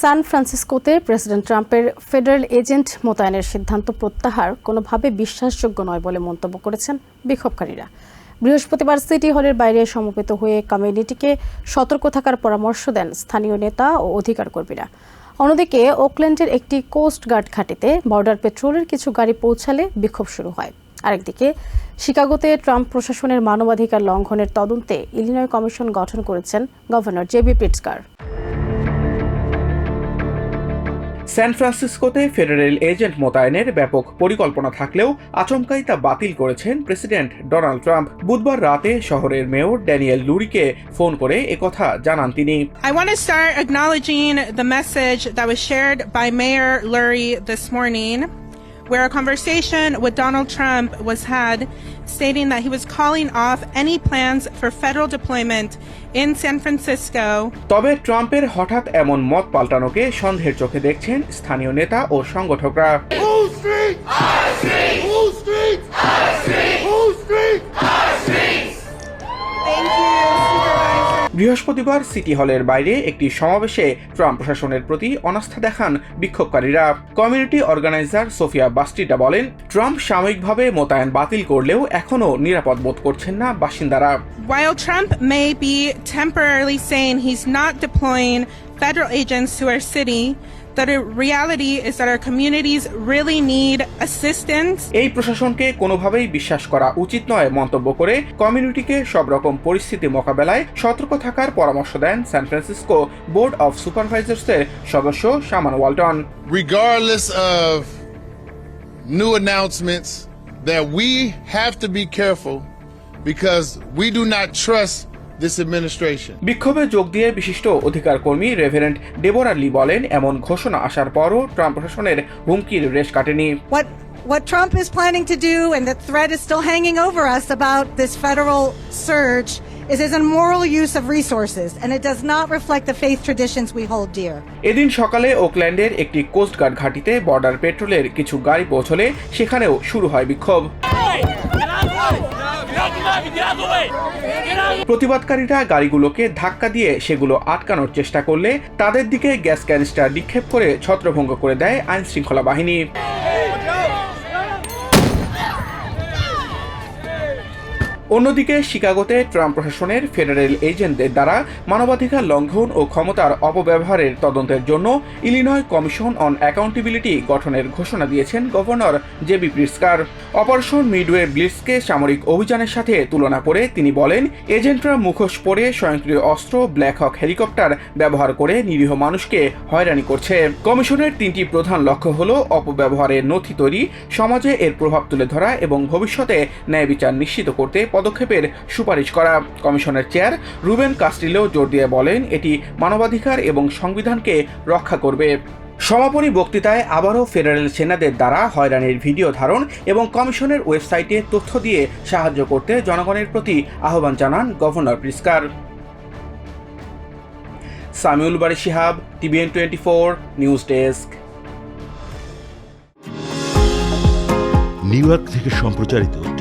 সান ফ্রান্সিসকোতে প্রেসিডেন্ট ট্রাম্পের federal agent মোতায়েনের সিদ্ধান্ত প্রত্যাহার কোনোভাবে বিশ্বাসযোগ্য নয় বলে মন্তব্য করেছেন বিক্ষোভকারীরা। বৃহস্পতিবার সিটি হলের বাইরে সমবেত হয়ে কমিউনিটিকে সতর্ক থাকার পরামর্শ দেন স্থানীয় নেতা ও অধিকার কর্মীরা অন্যদিকে, ওকল্যান্ডের একটি কোস্ট গার্ড ঘাঁটিতে বর্ডার পেট্রোলের কিছু গাড়ি পৌঁছালে বিক্ষোভ শুরু হয়। আরেকদিকে, শিকাগোতে ট্রাম্প প্রশাসনের মানবাধিকার লঙ্ঘনের তদন্তে ইলিনয় কমিশন গঠন করেছেন গভর্নর জেবি প্রিটসকার স্যান ফ্রান্সিসকোতে ফেডারেল এজেন্ট মোতায়েনের ব্যাপক পরিকল্পনা থাকলেও আচমকাই তা বাতিল করেছেন প্রেসিডেন্ট ডোনাল্ড ট্রাম্প। বুধবার রাতে শহরের মেয়র ড্যানিয়েল লুরিকে ফোন করে একথা জানান তিনি। I want to start acknowledging the message that was shared by Mayor Lurie this where a conversation with Donald Trump was had, stating that he was calling off any plans for federal deployment in San Francisco তবে ট্রাম্পের হঠাৎ এমন মত পাল্টানোকে সন্দেহের চোখে দেখছেন স্থানীয় নেতা ও সংগঠকরা বৃহস্পতিবার সিটি হলের বাইরে একটি সমাবেশে ট্রাম্প প্রশাসনের প্রতি অনাস্থা দেখান বিক্ষোভকারীরা। কমিউনিটি অর্গানাইজার সোফিয়া বাস্টিটা বলেন ট্রাম্প সাময়িকভাবে মোতায়েন বাতিল করলেও এখনও নিরাপদ বোধ করছেন না বাসিন্দারা। While Trump may be temporarily saying he's not deploying federal agents to our city, the reality is that our communities really need assistance. এই প্রশাসনকে কোনোভাবেই বিশ্বাস করা উচিত নয় মন্তব্য করে কমিউনিটিকে সব রকম পরিস্থিতি মোকাবেলায় সতর্ক থাকার পরামর্শ দেন সান ফ্রান্সিসকো বোর্ড অফ সুপারভাইজার্সের সদস্য Shamann Walton Regardless of new announcements, that we have to be careful because we do not trust this administration. বিক্ষোভে যোগ দিয়ে বিশিষ্ট অধিকার কর্মী রেভারেন্ট ডেবোরা লি বলেন এমন ঘোষণা আসার পরও ট্রাম্প প্রশাসনের হুমকির রেশ কাটেনি what what Trump is planning to do and the threat is still hanging over us about this federal surge is is an immoral use of resources and it does not reflect the faith traditions we hold dear. এদিন সকালে ওকল্যান্ডের একটি coast guard ঘাঁটিতে border পেট্রোলের কিছু গাড়ি পৌঁছলে সেখানেও শুরু হয় বিক্ষোভ প্রতিবাদকারীরা গাড়িগুলোকে ধাক্কা দিয়ে সেগুলো আটকানোর চেষ্টা করলে তাদের দিকে গ্যাস ক্যানিস্টার নিক্ষেপ করে ছত্রভঙ্গ করে দেয় আইন শৃঙ্খলা বাহিনী। অন্যদিকে শিকাগোতে ট্রাম্প প্রশাসনের ফেডারেল এজেন্টদের দ্বারা মানবাধিকার লঙ্ঘন ও ক্ষমতার অপব্যবহারের তদন্তের জন্য ইলিনয় কমিশন অন অ্যাকাউন্টেবিলিটি গঠনের ঘোষণা দিয়েছেন governor JB Pritzker. Operation Midway ব্লিটসকে সামরিক অভিযানের সাথে তুলনা করে তিনি বলেন, এজেন্টরা মুখোশ পরে স্বয়ংক্রিয় অস্ত্র, ব্ল্যাক হক হেলিকপ্টার ব্যবহার করে নিরীহ মানুষকে হয়রানি করছে। কমিশনের তিনটি প্রধান লক্ষ্য হল অপব্যবহারের নথি তৈরি, সমাজে এর প্রভাব তুলে ধরা এবং ভবিষ্যতে ন্যায় বিচার নিশ্চিত করতে পদক্ষেপের সুপারিশ করা। কমিশনের চেয়ার রুবেন কাস্টিলো জোর দিয়ে বলেন, এটি মানবাধিকার এবং সংবিধানকে রক্ষা করবে। সমাপনী বক্তৃতায় আবারও ফেডারেল সেনাদের দ্বারা হয়রানির ভিডিও ধারণ এবং কমিশনের ওয়েবসাইটে তথ্য দিয়ে সাহায্য করতে জনগণের প্রতি আহ্বান জানান governor Pritzker. Samiul Bari Shihab, TVN twenty four, news desk. New York থেকে সম্প্রচারিত